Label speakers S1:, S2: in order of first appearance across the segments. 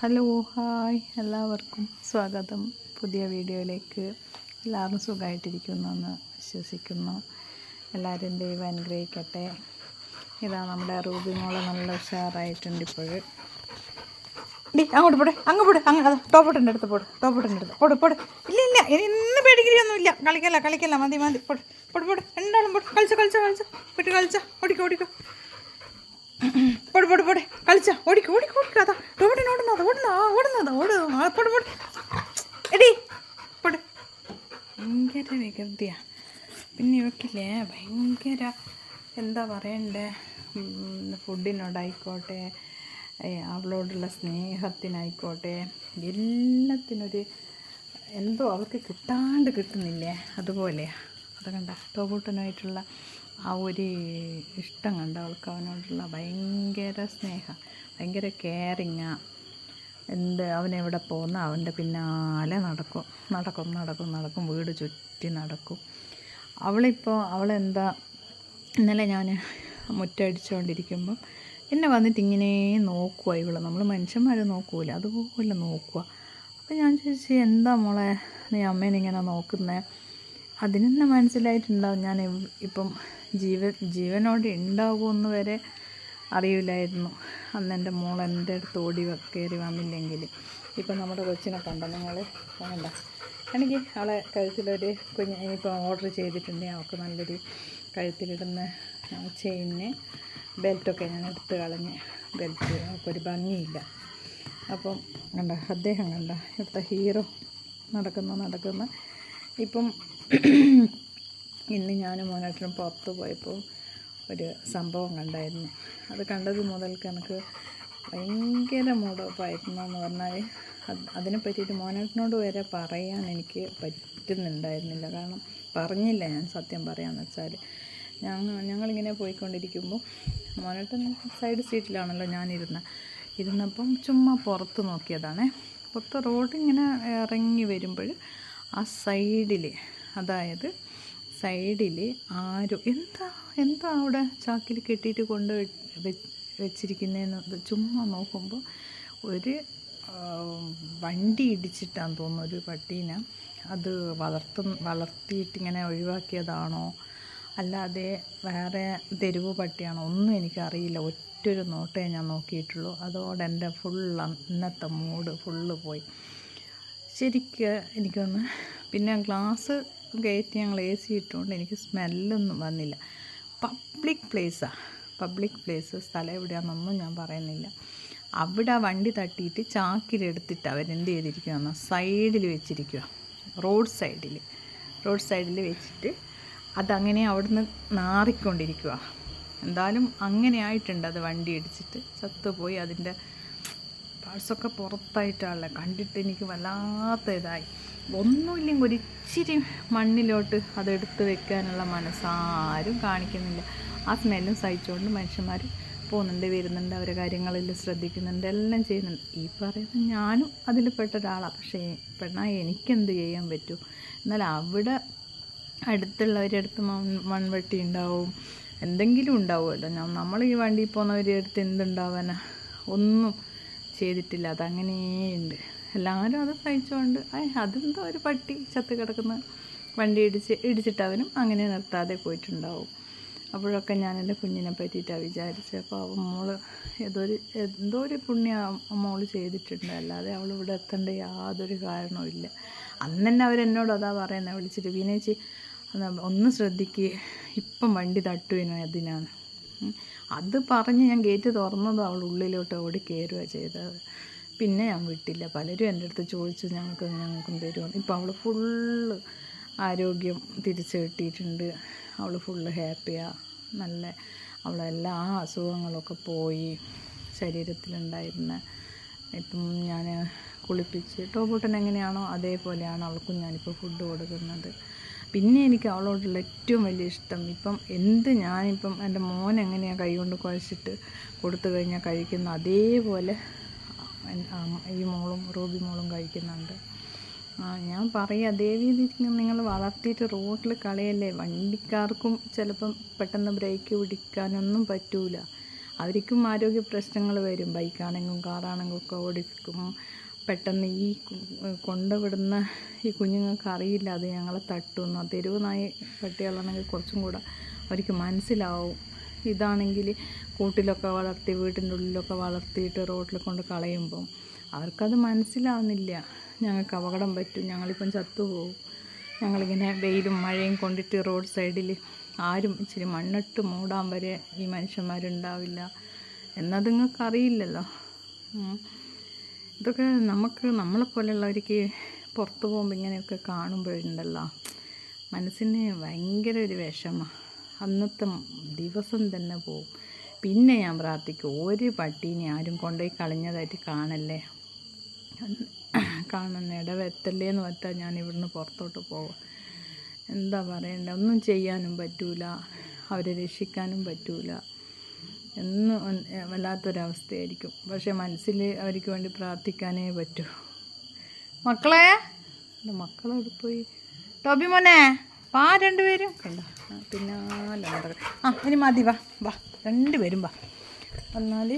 S1: Hello hi. എല്ലാവർക്കും സ്വാഗതം. പുതിയ വീഡിയോയിലേക്ക് എല്ലാവരും സുഖമായിട്ടിരിക്കുന്നു എന്ന് വിശ്വസിക്കുന്നു. എല്ലാവരും ദൈവം അനുഗ്രഹിക്കട്ടെ ഇതാ നമ്മുടെ റൂബി മോൾ നല്ല ഉഷാറായിട്ടുണ്ട് ഇപ്പോൾ. ഡി അങ്ങോട്ട് പോടെ അങ്ങ് പോടെ അങ്ങ് അതാ ടോപ്പോട്ടിന്റെ അടുത്ത് പോട് ടോപ്പോട്ടിന്റെ അടുത്ത് പോട് പോട്. ഇല്ല ഇല്ല ഇനി ഇന്ന് പേടിക്കിരി ഒന്നുമില്ല കളിക്കല്ല കളിക്കല്ല മതി മതി. പോട് പോട് പോട്. രണ്ടാളും പോട്. കളിച്ചോ കളിച്ചോ കളിച്ചോ. വിട്ട് കളിച്ചോ. ഓടിക്കോ ഓടിക്കോ. പോട് പോട് പൊടി. കളിച്ച. ഓടിക്കോ ഓടിക്കോ ഓടിക്കോ അതാ റോഡിന് ഓടുന്നത് ഓടുന്ന എടി ഭയങ്കര വികൃതിയ. പിന്നെ ഇവക്കില്ലേ ഭയങ്കര എന്താ പറയണ്ടേ? ഫുഡിനോടായിക്കോട്ടെ അവളോടുള്ള സ്നേഹത്തിനായിക്കോട്ടെ എല്ലാത്തിനൊരു എന്തോ അവൾക്ക് കിട്ടാണ്ട് കിട്ടുന്നില്ലേ? അതുപോലെ അത് കണ്ട ടോബൂട്ടനായിട്ടുള്ള ആ ഒരു ഇഷ്ടം കണ്ട അവൾക്ക് അവനോടുള്ള ഭയങ്കര സ്നേഹം ഭയങ്കര കെയറിങ്ങാ എന്ത് അവനെവിടെ പോകുന്ന അവന്റെ പിന്നാലെ നടക്കും. നടക്കും നടക്കും നടക്കും. വീട് ചുറ്റി നടക്കും. അവളിപ്പോൾ അവളെന്താ ഇന്നലെ ഞാൻ മുറ്റടിച്ചുകൊണ്ടിരിക്കുമ്പം എന്നെ വന്നിട്ട് ഇങ്ങനെ നോക്കുക ഇവൾ. നമ്മൾ മനുഷ്യന്മാർ നോക്കൂല അതുപോലെ നോക്കുക അപ്പോൾ ഞാൻ ചോദിച്ചു എന്താ മോളെ നീ അമ്മേനെ ഇങ്ങനെ നോക്കുന്നേ? അതിനെന്നെ മനസ്സിലായിട്ടുണ്ടാവും. ഞാൻ ഇപ്പം ജീവ ജീവനോടെ ഉണ്ടാകുമെന്ന് വരെ അറിയില്ലായിരുന്നു. അന്ന് എന്റെ മോൾ എന്റെ അടുത്ത് ഓടി കയറി വന്നില്ലെങ്കിൽ. ഇപ്പം നമ്മുടെ കൊച്ചിനെ കണ്ടോ നിങ്ങൾ വേണ്ട. എനിക്ക് അവളെ കഴുത്തിലൊരു കുഞ്ഞ് ഇനിയിപ്പോൾ ഓർഡർ ചെയ്തിട്ടുണ്ട് അവൾക്ക് നല്ലൊരു കഴുത്തിലിടുന്ന ചെയിന് ബെൽറ്റൊക്കെ ഞാൻ എടുത്ത് കളഞ്ഞ് ബെൽറ്റ്. അവൾക്കൊരു ഭംഗിയില്ല. അപ്പം കണ്ട അദ്ദേഹം കണ്ട ഇവിടുത്തെ ഹീറോ നടക്കുന്ന നടക്കുന്ന. ഇപ്പം ഇന്ന് ഞാനും മോനായിട്ടും പുറത്ത് പോയപ്പോൾ ഒരു സംഭവം കണ്ടായിരുന്നു. അത് കണ്ടത് മുതൽക്ക് എനിക്ക് ഭയങ്കര മൂടോപ്പായിരുന്നു എന്ന് പറഞ്ഞാൽ അത് അതിനെ പറ്റിയിട്ട് മോനേട്ടനോട് വരെ പറയാൻ എനിക്ക് പറ്റുന്നുണ്ടായിരുന്നില്ല. കാരണം പറഞ്ഞില്ല ഞാൻ സത്യം പറയാമെന്ന് വെച്ചാൽ ഞങ്ങൾ ഞങ്ങളിങ്ങനെ പോയിക്കൊണ്ടിരിക്കുമ്പോൾ മോനേട്ടൻ സൈഡ് സീറ്റിലാണല്ലോ ഞാനിരുന്ന. ഇരുന്നപ്പം ചുമ്മാ പുറത്ത് നോക്കിയതാണേ. പുറത്ത് റോഡ് ഇങ്ങനെ ഇറങ്ങി വരുമ്പോൾ ആ സൈഡിൽ അതായത് സൈഡിൽ ആരും എന്താ എന്താ അവിടെ ചാക്കിൽ കെട്ടിയിട്ട് കൊണ്ട് വെച്ചിരിക്കുന്നതെന്ന് ചുമ്മാ നോക്കുമ്പോൾ ഒരു വണ്ടി ഇടിച്ചിട്ടാന്ന് തോന്നുന്നു ഒരു പട്ടീനെ. അത് വളർത്തു വളർത്തിയിട്ടിങ്ങനെ ഒഴിവാക്കിയതാണോ? അല്ലാതെ വേറെ തെരുവ് പട്ടിയാണോ? ഒന്നും എനിക്കറിയില്ല. ഒറ്റൊരു നോട്ടേ ഞാൻ നോക്കിയിട്ടുള്ളൂ. അതോടെ എന്റെ ഫുൾ അന്നത്തെ മൂഡ് ഫുള്ള് പോയി. ശരിക്ക് എനിക്കൊന്ന് പിന്നെ ഗ്ലാസ് കയറ്റി ഞങ്ങൾ എ സി ഇട്ടുകൊണ്ട് എനിക്ക് സ്മെല്ലൊന്നും വന്നില്ല. പബ്ലിക് പ്ലേസാണ് പബ്ലിക് പ്ലേസ് സ്ഥലം എവിടെയാണെന്നൊന്നും ഞാൻ പറയുന്നില്ല. അവിടെ ആ വണ്ടി തട്ടിയിട്ട് ചാക്കിലെടുത്തിട്ട് അവരെന്ത് ചെയ്തിരിക്കുകയെന്ന് സൈഡിൽ വെച്ചിരിക്കുക റോഡ് സൈഡിൽ റോഡ് സൈഡിൽ വെച്ചിട്ട് അതങ്ങനെ അവിടുന്ന് നാറിക്കൊണ്ടിരിക്കുക എന്തായാലും അങ്ങനെ ആയിട്ടുണ്ട് അത് വണ്ടി ഇടിച്ചിട്ട്. ചത്തുപോയി അതിന്റെ പാഴ്സൊക്കെ പുറത്തായിട്ടാണല്ലോ. കണ്ടിട്ട് എനിക്ക് വല്ലാത്ത ഇതായി. ഒന്നുമില്ലെങ്കിൽ ഒരു ഇച്ചിരി മണ്ണിലോട്ട് അതെടുത്ത് വെക്കാനുള്ള മനസ്സാരും കാണിക്കുന്നില്ല. ആ സ്മെല്ലും സഹിച്ചുകൊണ്ട് മനുഷ്യന്മാർ പോകുന്നുണ്ട് വരുന്നുണ്ട് അവരെ കാര്യങ്ങളിൽ ശ്രദ്ധിക്കുന്നുണ്ട് എല്ലാം ചെയ്യുന്നുണ്ട്. ഈ പറയുന്ന ഞാനും അതിൽ പെട്ട ഒരാളാണ് പക്ഷേ പെണ്ണാ എനിക്കെന്ത് ചെയ്യാൻ പറ്റൂ? എന്നാൽ അവിടെ അടുത്തുള്ളവരുടെ അടുത്ത് മൺ മൺവെട്ടി ഉണ്ടാവും. എന്തെങ്കിലും ഉണ്ടാവുമല്ലോ. ഞാൻ നമ്മൾ ഈ വണ്ടിയിൽ പോകുന്നവരുടെ അടുത്ത് എന്തുണ്ടാവാനാ? ഒന്നും ചെയ്തിട്ടില്ല. അതങ്ങനെയുണ്ട്. എല്ലാവരും അത് സഹിച്ചുകൊണ്ട് അതെന്തോ ഒരു പട്ടി ചത്ത് കിടക്കുന്ന വണ്ടി ഇടിച്ച് ഇടിച്ചിട്ട് അവനും അങ്ങനെ നിർത്താതെ പോയിട്ടുണ്ടാവും. അപ്പോഴൊക്കെ ഞാൻ എന്റെ കുഞ്ഞിനെ പറ്റിയിട്ടാണ് വിചാരിച്ചത്. അപ്പോൾ അവൻ മോൾ ഏതോ ഒരു എന്തോ ഒരു പുണ്യ മോൾ ചെയ്തിട്ടുണ്ട്. അല്ലാതെ അവൾ ഇവിടെ എത്തേണ്ട യാതൊരു കാരണവും ഇല്ല. അന്ന് തന്നെ അവരെന്നോട് അതാ പറയുന്നത് വിളിച്ചിട്ട് വിനേച്ചി ഒന്ന് ശ്രദ്ധിക്കുക ഇപ്പം വണ്ടി തട്ടുവിനോ അതിനാണ്. അത് പറഞ്ഞ് ഞാൻ ഗേറ്റ് തുറന്നതും അവൾ ഉള്ളിലോട്ട് ഓടി കയറുക ചെയ്തത്. പിന്നെ ഞാൻ വിട്ടില്ല. പലരും എന്റെ അടുത്ത് ചോദിച്ചു ഞങ്ങൾക്ക് ഞങ്ങൾക്കും തരുമോ ഇപ്പം അവൾ ഫുള്ള് ആരോഗ്യം തിരിച്ചു കിട്ടിയിട്ടുണ്ട്. അവൾ ഫുള്ള് ഹാപ്പിയാണ് നല്ല അവളെല്ലാ അസുഖങ്ങളൊക്കെ പോയി ശരീരത്തിലുണ്ടായിരുന്ന. ഇപ്പം ഞാൻ കുളിപ്പിച്ച് ടോബോട്ടൻ എങ്ങനെയാണോ അതേപോലെയാണ് അവൾക്കും ഞാനിപ്പോൾ ഫുഡ് കൊടുക്കുന്നത്. പിന്നെ എനിക്ക് അവളോടുള്ള ഏറ്റവും വലിയ ഇഷ്ടം ഇപ്പം എന്ത് ഞാനിപ്പം എന്റെ മോൻ എങ്ങനെയാണ് കൈകൊണ്ട് കുഴച്ചിട്ട് കൊടുത്തു കഴിഞ്ഞാൽ കഴിക്കുന്ന അതേപോലെ ഈ മോളും റൂബി മോളും കഴിക്കുന്നുണ്ട്. ഞാൻ പറയാം ദേവി നിങ്ങൾ വളർത്തിയിട്ട് റോഡിൽ കളയല്ലേ? വണ്ടിക്കാർക്കും ചിലപ്പം പെട്ടെന്ന് ബ്രേക്ക് പിടിക്കാനൊന്നും പറ്റൂല. അവർക്കും ആരോഗ്യ പ്രശ്നങ്ങൾ വരും. ബൈക്കാണെങ്കിലും കാറാണെങ്കിലും ഒക്കെ ഓടിക്കും പെട്ടെന്ന് ഈ കൊണ്ടുവിടുന്ന ഈ കുഞ്ഞുങ്ങൾക്ക് അറിയില്ല അത് ഞങ്ങളെ തട്ടുമെന്ന് തെരുവ് നായ പട്ടികളാണെങ്കിൽ കുറച്ചും കൂടെ അവർക്ക് മനസ്സിലാവും. ഇതാണെങ്കിൽ കൂട്ടിലൊക്കെ വളർത്തി വീട്ടിന്റെ ഉള്ളിലൊക്കെ വളർത്തിയിട്ട് റോഡിൽ കൊണ്ട് കളയുമ്പം അവർക്കത് മനസ്സിലാവുന്നില്ല. ഞങ്ങൾക്ക് അപകടം പറ്റും ഞങ്ങളിപ്പം ചത്തുപോകും. ഞങ്ങളിങ്ങനെ വെയിലും മഴയും കൊണ്ടിട്ട് റോഡ് സൈഡിൽ ആരും ഇച്ചിരി മണ്ണിട്ട് മൂടാൻ വരെ ഈ മനുഷ്യന്മാരുണ്ടാവില്ല എന്നത് നിങ്ങൾക്ക് അറിയില്ലല്ലോ ഉം. ഇതൊക്കെ നമുക്ക് നമ്മളെപ്പോലെയുള്ളവർക്ക് പുറത്തു പോകുമ്പോൾ ഇങ്ങനെയൊക്കെ കാണുമ്പോഴുണ്ടല്ലോ. മനസ്സിന് ഭയങ്കര ഒരു വിഷമം. അന്നത്തെ ദിവസം തന്നെ പോവും. പിന്നെ ഞാൻ പ്രാർത്ഥിക്കും ഒരു പട്ടീനെ ആരും കൊണ്ടുപോയി കളഞ്ഞതായിട്ട് കാണല്ലേ? കാണുന്ന ഇടവെത്തല്ലേ എന്ന് വെച്ചാൽ ഞാൻ ഇവിടുന്ന് പുറത്തോട്ട് പോവാം. എന്താ പറയണ്ട? ഒന്നും ചെയ്യാനും പറ്റൂല. അവരെ രക്ഷിക്കാനും പറ്റൂല. എന്നും വല്ലാത്തൊരവസ്ഥയായിരിക്കും. പക്ഷെ മനസ്സിൽ അവർക്ക് വേണ്ടി പ്രാർത്ഥിക്കാനേ പറ്റൂ. മക്കളെ? മക്കളെവിടെ പോയി ടോബി മോനെ പാ രണ്ടുപേരും. കണ്ട? പിന്നാലെ നടക്ക ആ ഇനി മതി വാ വാ. രണ്ട് രണ്ടുപേരും വാ. എന്നാൽ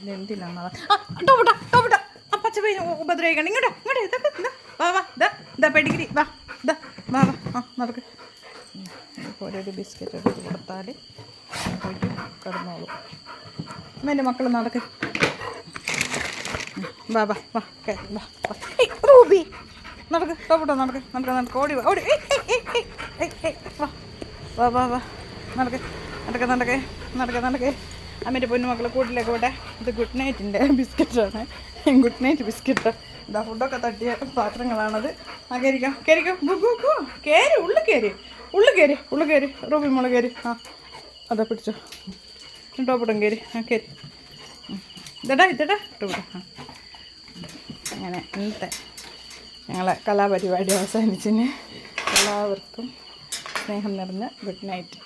S1: ഇതെന്തിനാണ് ആ ടോപ്പിട്ട ടോപ്പിട്ട ആ പച്ച പേര് ഉപദ്രവിക്കണം. ഇങ്ങോട്ടോ ഇങ്ങോട്ട് ഇതൊക്കെ ഇതാ. വാ വാ ഇതാ ഇതാ പെടിഗിരി വാ ഇതാ. വാ വാ ആ നടക്ക്. ഓരോരോ ബിസ്ക്കറ്റ് എടുത്ത് കൊടുത്താൽ പോയിട്ട് കിടന്നോളൂ. എന്റെ മക്കൾ നടക്ക്. വാ വാ വാ വാ റൂബി. നടക്ക് ടോപ്പിട്ടോ നടക്ക് നടക്ക് നടക്ക്. ഓടി ഓടി. വാ. വാ വാ വാ. നടക്കേ നടക്കേ നടക്കേ നടക്കേ നടക്കേ. അമ്മേന്റെ പൊന്നു മക്കളെ കൂട്ടിലേക്ക് പോട്ടെ. ഇത് ഗുഡ് നൈറ്റിന്റെ ബിസ്ക്കറ്റാണ്. Good night biscuit. ഇതാ ഫുഡൊക്കെ തട്ടിയ പാത്രങ്ങളാണത്. ആ കയറിക്കോ കയറിക്കോ ഗു ഗു ഗു കയറി ഉള്ളു കയറി ഉള്ളു കയറി ഉള്ളു കയറി റൂബി മോൾ കയറി ആ അതാ പിടിച്ചോ. ടോപ്പിടും കയറി ആ കയറി ഇതടാ ഇതടാ. ടോപ്പിട്ടോ ആ. അങ്ങനെ ഇന്നത്തെ ഞങ്ങളെ കലാപരിപാടി അവസാനിച്ചിന്. എല്ലാവർക്കും സ്നേഹം നിറഞ്ഞ ഗുഡ് നൈറ്റ്.